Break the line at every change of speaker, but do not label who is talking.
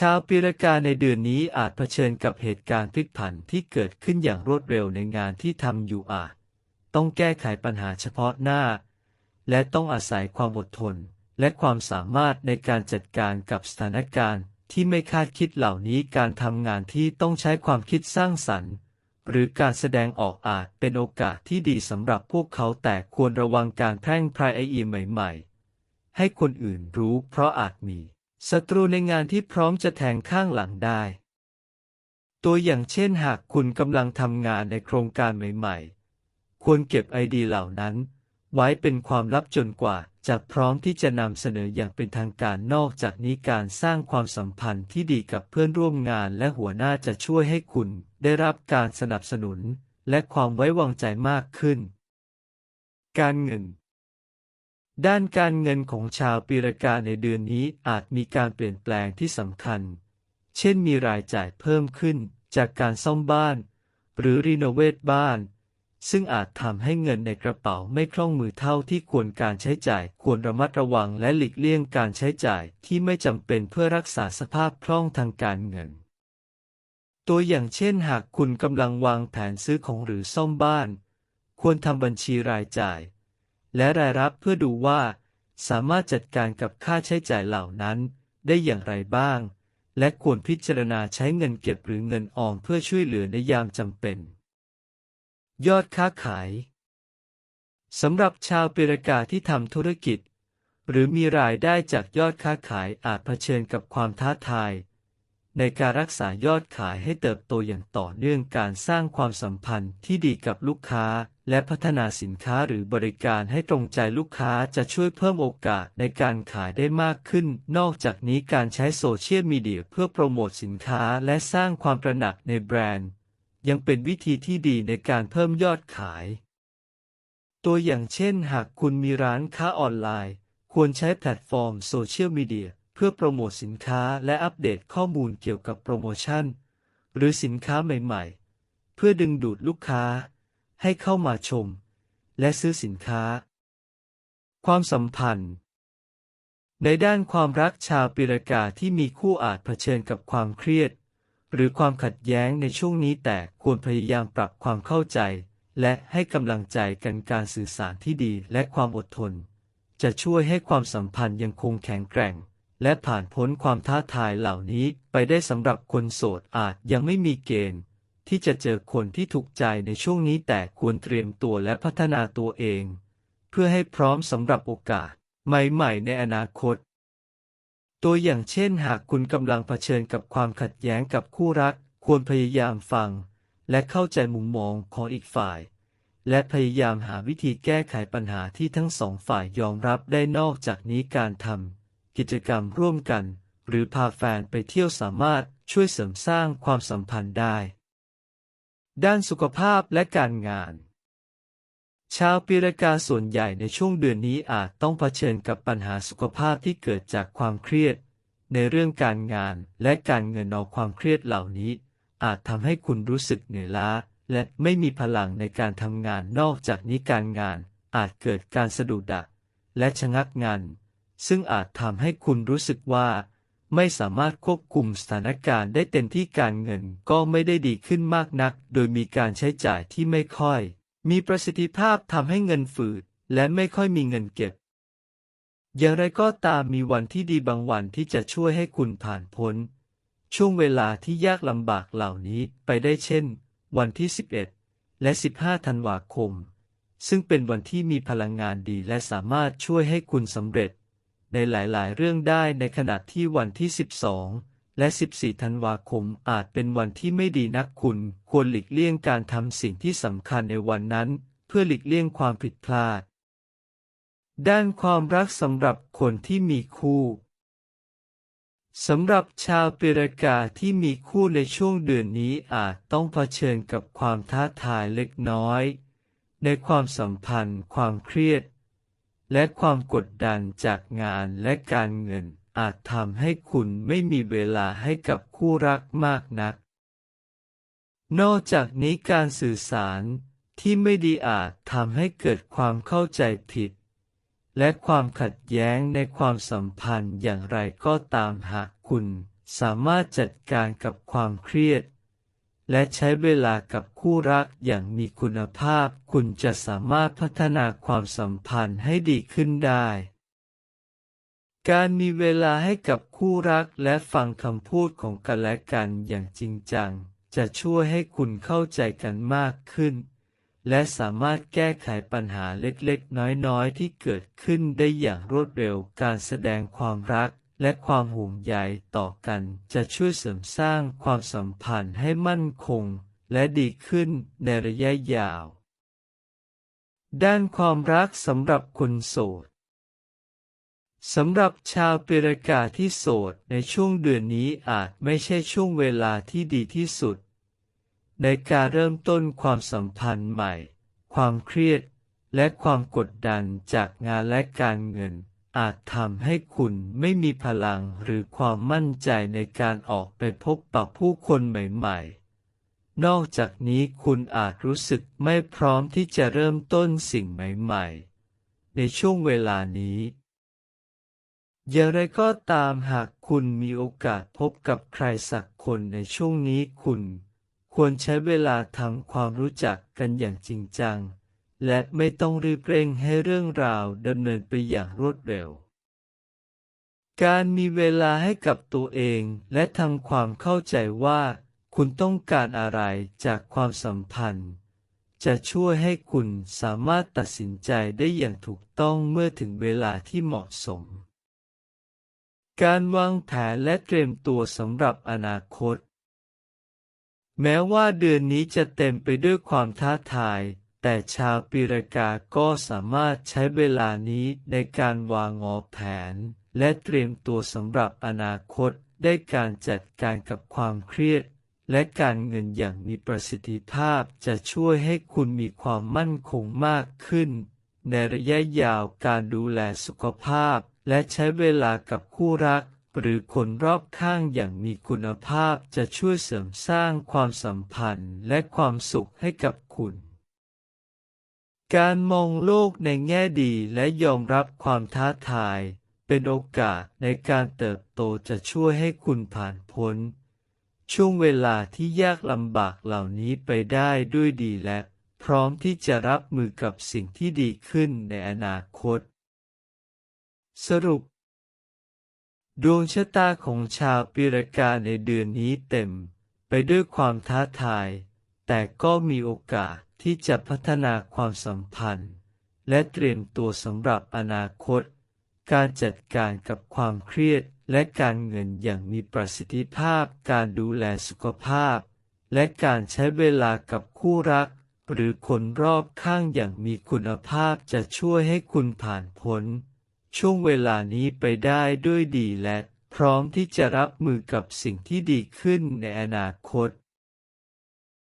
ชาวปีรกาในเดือนนี้อาจเผชิญกับเหตุการณ์พลิกผันที่เกิดขึ้นอย่างรวดเร็วในงานที่ทำอยู่อาจ ต้องแก้ไขปัญหาเฉพาะหน้า และต้องอาศัยความอดทน และความสามารถในการจัดการกับสถานการณ์ที่ไม่คาดคิดเหล่านี้การทำงานที่ต้องใช้ความคิดสร้างสรรค์ หรือการแสดงออกอาจเป็นโอกาสที่ดีสำหรับพวกเขาแต่ควรระวังการแพร่งพรายไอเอใหม่ ๆ ให้คนอื่นรู้เพราะอาจมี ศัตรูในงานที่พร้อมจะแทงข้างหลังได้ ตัวอย่างเช่นหากคุณกำลังทำงานในโครงการใหม่ ๆ ควรเก็บไอเดียเหล่านั้น ไว้เป็นความลับจนกว่าจะพร้อมที่จะนำเสนออย่างเป็นทางการนอกจากนี้การสร้างความสัมพันธ์ที่ดีกับเพื่อนร่วมงานและหัวหน้าจะช่วยให้คุณได้รับการสนับสนุน และความไว้วางใจมากขึ้น การเงิน ด้านการเงินของชาวปีรกาในเดือนนี้อาจมีการเปลี่ยนแปลงที่สำคัญ เช่นมีรายจ่ายเพิ่มขึ้นจากการซ่อมบ้าน หรือรีโนเวทบ้าน ซึ่งอาจทำให้เงินในกระเป๋าไม่คล่องมือเท่าที่ควรการใช้จ่ายควรระมัดระวังและหลีกเลี่ยงการใช้จ่ายที่ไม่จำเป็นเพื่อรักษาสภาพคล่องทางการเงิน ตัวอย่างเช่นหากคุณกำลังวางแผนซื้อของหรือซ่อมบ้าน ควรทำบัญชีรายจ่าย และรายรับเพื่อดูว่า สามารถจัดการกับค่าใช้จ่ายเหล่านั้นได้อย่างไรบ้าง และควรพิจารณาใช้เงินเก็บหรือเงินออมเพื่อช่วยเหลือในยามจำเป็น ยอดค้าขายสำหรับชาวเปรกาที่ทำธุรกิจ หรือมีรายได้จากยอดค้าขายอาจเผชิญกับความท้าทาย ในการรักษายอดขายให้เติบโตอย่างต่อเนื่องการสร้างความสัมพันธ์ที่ดีกับลูกค้า และพัฒนาสินค้าหรือบริการให้ตรงใจลูกค้าจะช่วยเพิ่มโอกาสในการขายได้มากขึ้น นอกจากนี้การใช้โซเชียลมีเดียเพื่อโปรโมทสินค้าและสร้างความตระหนักในแบรนด์ ยังเป็นวิธีที่ดีในการเพิ่มยอดขาย ตัวอย่างเช่น หากคุณมีร้านค้าออนไลน์ ควรใช้แพลตฟอร์มโซเชียลมีเดีย เพื่อโปรโมทสินค้าและอัปเดตข้อมูลเกี่ยวกับโปรโมชั่น หรือสินค้าใหม่ๆ เพื่อดึงดูดลูกค้า ให้เข้ามาชม และซื้อสินค้า ความสัมพันธ์ ในด้านความรักชาวปีรากาที่มีคู่อาจเผชิญกับความเครียด หรือความขัดแย้งในช่วงนี้แต่ควรพยายามปรับความเข้าใจ และให้กำลังใจกันการสื่อสารที่ดีและความอดทน จะช่วยให้ความสัมพันธ์ยังคงแข็งแกร่ง และผ่านพ้นความท้าทายเหล่านี้ไปได้สำหรับคนโสดอาจยังไม่มีเกณฑ์ ที่จะเจอคนที่ถูกใจในช่วงนี้แต่ควรเตรียมตัวและพัฒนาตัวเอง เพื่อให้พร้อมสำหรับโอกาส ใหม่ๆ ในอนาคต ตัวอย่างเช่นหากคุณกำลังเผชิญกับความขัดแย้งกับคู่รัก ควรพยายามฟัง และเข้าใจมุมมองของอีกฝ่ายและพยายามหาวิธีแก้ไขปัญหาที่ทั้งสองฝ่ายยอมรับได้นอกจากนี้การทำ กิจกรรมร่วมกัน หรือพาแฟนไปเที่ยวสามารถช่วยเสริมสร้างความสัมพันธ์ได้ ด้านสุขภาพและการงาน ชาวปีรากาส่วนใหญ่ในช่วงเดือนนี้อาจต้องเผชิญกับปัญหาสุขภาพที่เกิดจากความเครียด ในเรื่องการงานและการเงินเอาความเครียดเหล่านี้ อาจทำให้คุณรู้สึกเหนื่อยล้า และไม่มีพลังในการทำงานนอกจากนี้การงานอาจเกิดการสะดุดดักและชะงักงาน ซึ่งอาจทำให้คุณรู้สึกว่าไม่สามารถควบคุมสถานการณ์ได้เต็มที่การเงินก็ไม่ได้ดีขึ้นมากนัก โดยมีการใช้จ่ายที่ไม่ค่อย มีประสิทธิภาพทำให้เงินฝืด และไม่ค่อยมีเงินเก็บ อย่างไรก็ตามมีวันที่ดีบางวันที่จะช่วยให้คุณผ่านพ้น ช่วงเวลาที่ยากลำบากเหล่านี้ไปได้เช่น วันที่ 11 และ 15 ธันวาคม ซึ่งเป็นวันที่มีพลังงานดีและสามารถช่วยให้คุณสำเร็จ ในหลายๆ เรื่องได้ในขณะที่วันที่ 12 และ 14 ธันวาคมอาจเป็นวันที่ไม่ดีนักคุณ ควรหลีกเลี่ยงการทำสิ่งที่สำคัญในวันนั้น เพื่อหลีกเลี่ยงความผิดพลาด ด้านความรักสำหรับคนที่มีคู่สำหรับชาวปีรกาที่มีคู่ในช่วงเดือนนี้อาจต้องเผชิญกับความท้าทายเล็กน้อย ในความสัมพันธ์ ความเครียด และความกดดันจากงานและการเงิน อาจทำให้คุณไม่มีเวลาให้กับคู่รักมากนัก นอกจากนี้การสื่อสารที่ไม่ดีอาจทำให้เกิดความเข้าใจผิด และความขัดแย้งในความสัมพันธ์อย่างไรก็ตามหากคุณสามารถจัดการกับความเครียด และใช้เวลากับคู่รักอย่างมีคุณภาพ คุณจะสามารถพัฒนาความสัมพันธ์ให้ดีขึ้นได้ การมีเวลาให้กับคู่รักและฟังคำพูดของกันและกันอย่างจริงจัง จะช่วยให้คุณเข้าใจกันมากขึ้น และสามารถแก้ไขปัญหาเล็กๆ น้อยๆ ที่เกิดขึ้นได้อย่างรวดเร็วการแสดงความรัก และความห่วงใยต่อกันจะช่วยเสริมสร้างความสัมพันธ์ให้มั่นคง และดีขึ้นในระยะยาว ด้านความรักสำหรับคนโสดสำหรับชาวเปรกาที่โสดในช่วงเดือนนี้อาจไม่ใช่ช่วงเวลาที่ดีที่สุด ในการเริ่มต้นความสัมพันธ์ใหม่ ความเครียด และความกดดันจากงานและการเงิน อาจทำให้คุณไม่มีพลังหรือความมั่นใจในการออกไปพบปะผู้คนใหม่ๆ นอกจากนี้คุณอาจรู้สึกไม่พร้อมที่จะเริ่มต้นสิ่งใหม่ๆ ในช่วงเวลานี้อย่างไรก็ตามหากคุณมีโอกาสพบกับใครสักคนในช่วงนี้คุณ ควรใช้เวลาทำความรู้จักกันอย่างจริงจัง และไม่ต้องรีบเร่งให้เรื่องราวดำเนินไปอย่างรวดเร็ว การมีเวลาให้กับตัวเองและทำความเข้าใจว่า คุณต้องการอะไรจากความสัมพันธ์ จะช่วยให้คุณสามารถตัดสินใจได้อย่างถูกต้องเมื่อถึงเวลาที่เหมาะสม การวางแผนและเตรียมตัวสำหรับอนาคต แม้ว่าเดือนนี้จะเต็มไปด้วยความท้าทาย แต่ชาวปีรกาก็สามารถใช้เวลานี้ในการวางงอแผน และเตรียมตัวสำหรับอนาคตได้การจัดการกับความเครียด และการเงินอย่างมีประสิทธิภาพจะช่วยให้คุณมีความมั่นคงมากขึ้น ในระยะยาวการดูแลสุขภาพ และใช้เวลากับคู่รัก หรือคนรอบข้างอย่างมีคุณภาพจะช่วยเสริมสร้างความสัมพันธ์และความสุขให้กับคุณ การมองโลกในแง่ดีและยอมรับความท้าทาย เป็นโอกาสในการเติบโตจะช่วยให้คุณผ่านพ้น ช่วงเวลาที่ยากลำบากเหล่านี้ไปได้ด้วยดีและพร้อมที่จะรับมือกับสิ่งที่ดีขึ้นในอนาคต สรุป ดวงชะตาของชาวปีรกาในเดือนนี้เต็ม ไปด้วยความท้าทาย แต่ก็มีโอกาสที่จะพัฒนาความสัมพันธ์ และเตรียมตัวสำหรับอนาคต การจัดการกับความเครียดและการเงินอย่างมีประสิทธิภาพ การดูแลสุขภาพ และการใช้เวลากับคู่รัก หรือคนรอบข้างอย่างมีคุณภาพจะช่วยให้คุณผ่านพ้นช่วงเวลานี้ไปได้ด้วยดีและพร้อมที่จะรับมือกับสิ่งที่ดีขึ้นในอนาคต